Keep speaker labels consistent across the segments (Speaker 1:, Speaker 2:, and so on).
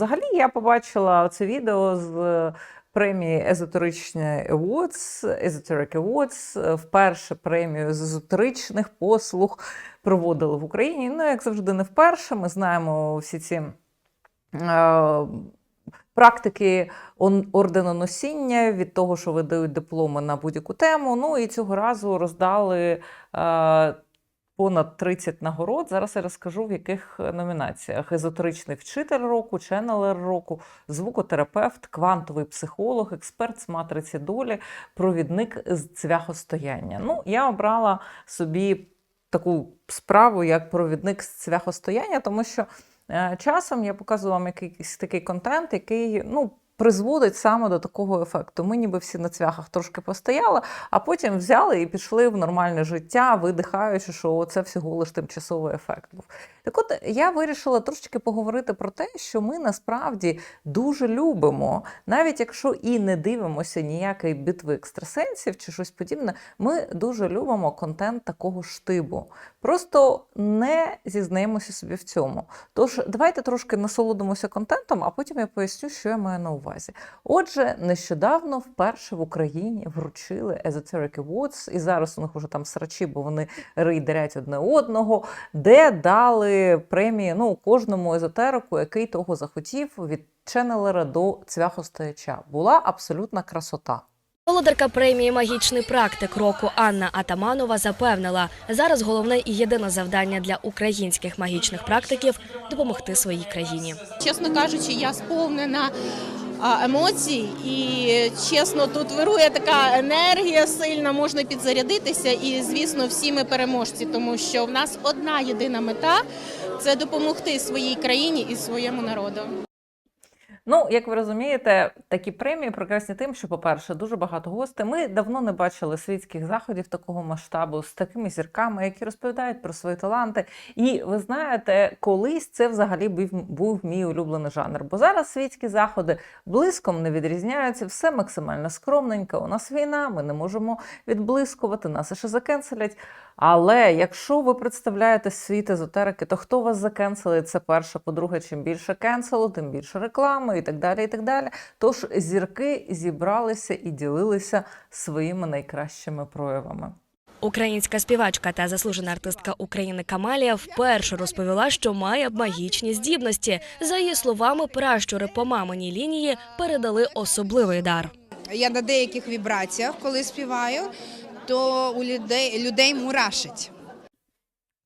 Speaker 1: взагалі я побачила це відео з премії Esoteric Awards, Esoteric Awards. Вперше премію з езотеричних послуг проводили в Україні. Ну, як завжди, не вперше. Ми знаємо всі ці. е, Практики он- орденоносіння від того, що видають дипломи на будь-яку тему. Ну і цього разу роздали е, понад 30 нагород. Зараз я розкажу, в яких номінаціях: езотеричний вчитель року, ченелер року, звукотерапевт, квантовий психолог, експерт з матриці долі, провідник з цвяхостояння. Ну, я обрала собі таку справу, як провідник з цвяхостояння, тому що е, часом я показую вам якийсь такий контент, який ну, призводить саме до такого ефекту. Ми ніби всі на цвяхах трошки постояли, а потім взяли і пішли в нормальне життя, видихаючи, що це всього лиш тимчасовий ефект був. Так от я вирішила трошечки поговорити про те, що ми насправді дуже любимо, навіть якщо і не дивимося ніякої битви екстрасенсів чи щось подібне, ми дуже любимо контент такого штибу. Просто не зізнаємося собі в цьому. Тож давайте трошки насолодимося контентом, а потім я поясню, що я маю на увазі. Отже, нещодавно вперше в Україні вручили Esoteric Awards, і зараз у них уже там срачі, бо вони рейдерять одне одного, де дали премії ну, кожному езотерику, який того захотів, від Ченнелера до цвяхостояча. Була абсолютна красота.
Speaker 2: Володарка премії Магічний практик року Анна Атаманова запевнила, зараз головне і єдине завдання для українських магічних практиків допомогти своїй країні.
Speaker 3: Чесно кажучи, я сповнена емоцій, і чесно, тут вирує така енергія сильна, можна підзарядитися. І звісно, всі ми переможці, тому що в нас одна єдина мета це допомогти своїй країні і своєму народу.
Speaker 1: Ну, як ви розумієте, такі премії прекрасні тим, що, по-перше, дуже багато гостей. Ми давно не бачили світських заходів такого масштабу з такими зірками, які розповідають про свої таланти. І ви знаєте, колись це взагалі був, був мій улюблений жанр. Бо зараз світські заходи блиском не відрізняються, все максимально скромненько. У нас війна, ми не можемо відблискувати, нас ще закенселять. Але якщо ви представляєте світ езотерики, то хто вас закенселить? Це перше. По-друге, чим більше кенселу, тим більше реклами і так далі. і так далі. Тож зірки зібралися і ділилися своїми найкращими проявами.
Speaker 2: Українська співачка та заслужена артистка України Камалія вперше розповіла, що має магічні здібності. За її словами, пращури по маминій лінії передали особливий дар.
Speaker 4: Я на деяких вібраціях, коли співаю, то у людей, людей мурашить.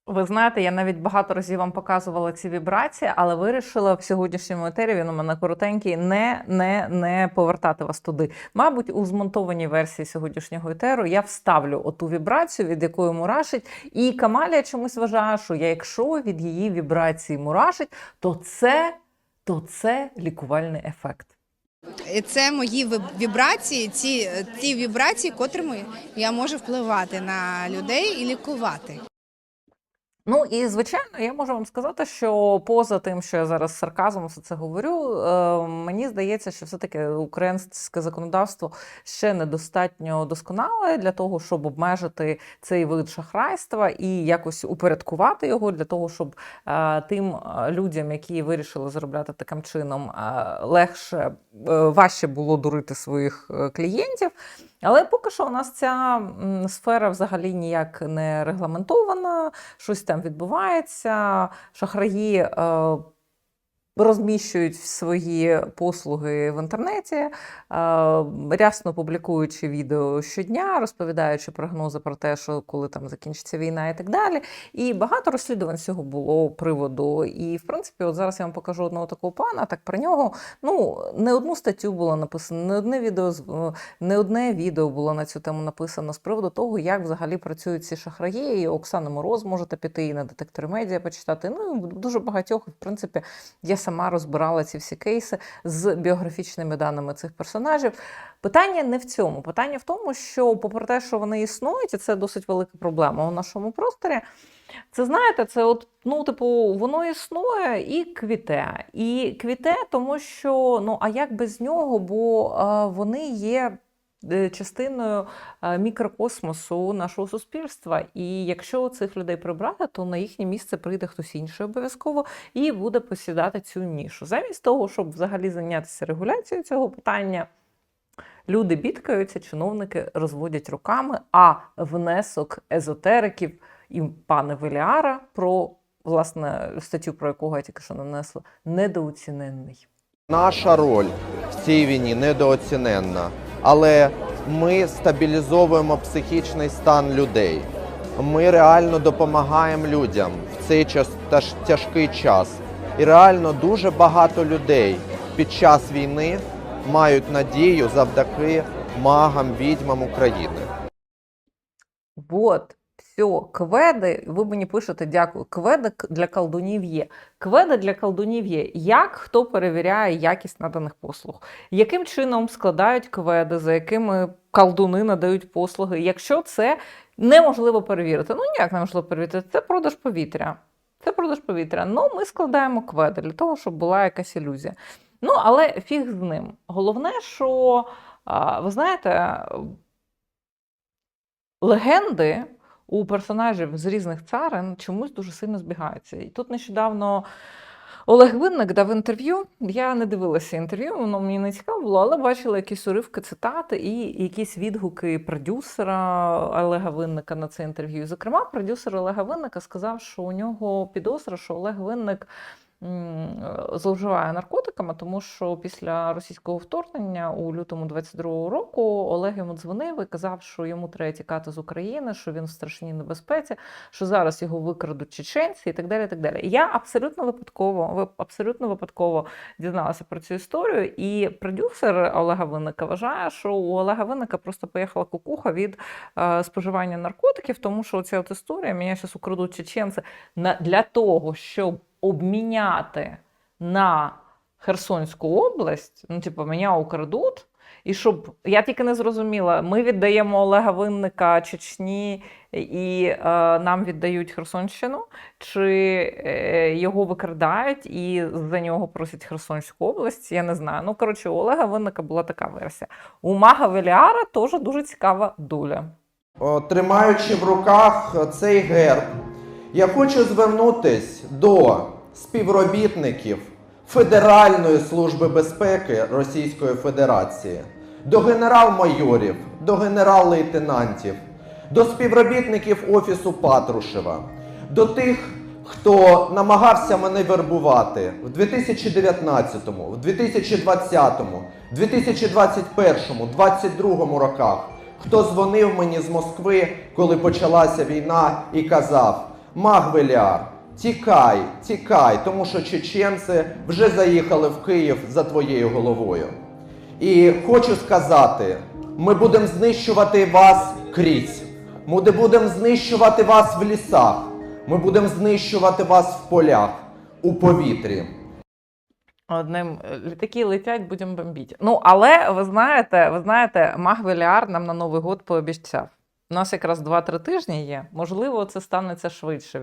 Speaker 1: Ви знаєте, я навіть багато разів вам показувала ці вібрації, але вирішила в сьогоднішньому етері, він у мене коротенький, не, не, не повертати вас туди. Мабуть, у змонтованій версії сьогоднішнього етеру я вставлю оту вібрацію, від якої мурашить. І Камалія чомусь вважає, що я, якщо від її вібрації мурашить, то це, то це лікувальний ефект.
Speaker 4: Це мої вібрації, ці, ті вібрації, котрими я можу впливати на людей і лікувати.
Speaker 1: Ну і звичайно, я можу вам сказати, що поза тим, що я зараз з сарказмом все це говорю, е, мені здається, що все-таки українське законодавство ще недостатньо досконале для того, щоб обмежити цей вид шахрайства і якось упорядкувати його для того, щоб е, тим е, людям, які вирішили заробляти таким чином, легше важче було дурити своїх клієнтів. Але поки що у нас ця сфера взагалі ніяк не регламентована, щось там відбувається. Шахраї е, розміщують свої послуги в інтернеті, е, рясно публікуючи відео щодня, розповідаючи прогнози про те, що коли там закінчиться війна і так далі. І багато розслідувань цього було приводу. І, в принципі, от зараз я вам покажу одного такого пана, так про нього. Ну, не одну статтю було написано, не одне відео е, не одне відео було на цю тему написано з приводу того, як взагалі працюють ці шахраї. І Оксана Мороз можете піти і на детекторі медіа почитати. Ну, і дуже багатьох, в принципі, я сама розбирала ці всі кейси з біографічними даними цих персонажів. Питання не в цьому. Питання в тому, що, попри те, що вони існують, і це досить велика проблема у нашому просторі. Це знаєте, це от, ну, типу, воно існує і квіте. І квіте, тому що ну а як без нього? Бо е, вони є частиною е, мікрокосмосу нашого суспільства. І якщо цих людей прибрати, то на їхнє місце прийде хтось інший обов'язково і буде посідати цю нішу. Замість того, щоб взагалі зайнятися регуляцією цього питання. Люди бідкаються, чиновники розводять руками, а внесок езотериків і пана Веліара про власне статтю, про якого я тільки що нанесла, недооціненний.
Speaker 5: Наша роль в цій війні недооціненна, але ми стабілізовуємо психічний стан людей. Ми реально допомагаємо людям в цей час тяжкий час. І реально дуже багато людей під час війни мають надію завдяки магам, відьмам України.
Speaker 1: От, все, кведи, ви мені пишете, дякую. Кведи для колдунів є. Кведи для колдунів є. Як хто перевіряє якість наданих послуг? Яким чином складають кведи, за якими колдуни надають послуги? Якщо це неможливо перевірити, ну ніяк неможливо перевірити, це продаж повітря. Це продаж повітря. Ну, ми складаємо кведи для того, щоб була якась ілюзія. Ну, але фіг з ним. Головне, що ви знаєте, легенди у персонажів з різних царин чомусь дуже сильно збігаються. І тут нещодавно Олег Винник дав інтерв'ю. Я не дивилася інтерв'ю, воно мені не цікаво було, але бачила якісь уривки цитати і якісь відгуки продюсера Олега Винника на це інтерв'ю. Зокрема, продюсер Олега Винника сказав, що у нього підозра, що Олег Винник зловживає наркотиками, тому що після російського вторгнення у лютому 22-го року Олег йому дзвонив і казав, що йому треба тікати з України, що він в страшній небезпеці, що зараз його викрадуть чеченці і так далі. І так далі. Я абсолютно випадково, абсолютно випадково дізналася про цю історію. І продюсер Олега Винника вважає, що у Олега Винника просто поїхала кукуха від е, споживання наркотиків, тому що ця історія мене зараз украдуть чеченці для того, щоб обміняти на Херсонську область, ну, типу, мене украдуть. І щоб я тільки не зрозуміла, ми віддаємо Олега Винника Чечні і е, нам віддають Херсонщину, чи е, його викрадають і за нього просять Херсонську область. Я не знаю. Ну коротше, у Олега Винника була така версія. У Мага Веліара теж дуже цікава доля.
Speaker 5: Тримаючи в руках цей герб, я хочу звернутись до співробітників Федеральної служби безпеки Російської Федерації, до генерал-майорів, до генерал-лейтенантів, до співробітників Офісу Патрушева, до тих, хто намагався мене вербувати в 2019, в 2020, 2021, 2022 роках хто дзвонив мені з Москви, коли почалася війна, і казав: Магвеляр, тікай, тікай, тому що чеченці вже заїхали в Київ за твоєю головою. І хочу сказати: ми будемо знищувати вас крізь. Ми будемо знищувати вас в лісах. Ми будемо знищувати вас в полях, у повітрі.
Speaker 1: Одним е, літаки летять, будемо бомбити. Ну, але ви знаєте, ви знаєте, Магвеліар нам на Новий год пообіцяв. У нас якраз 2-3 тижні є. Можливо, це станеться швидше.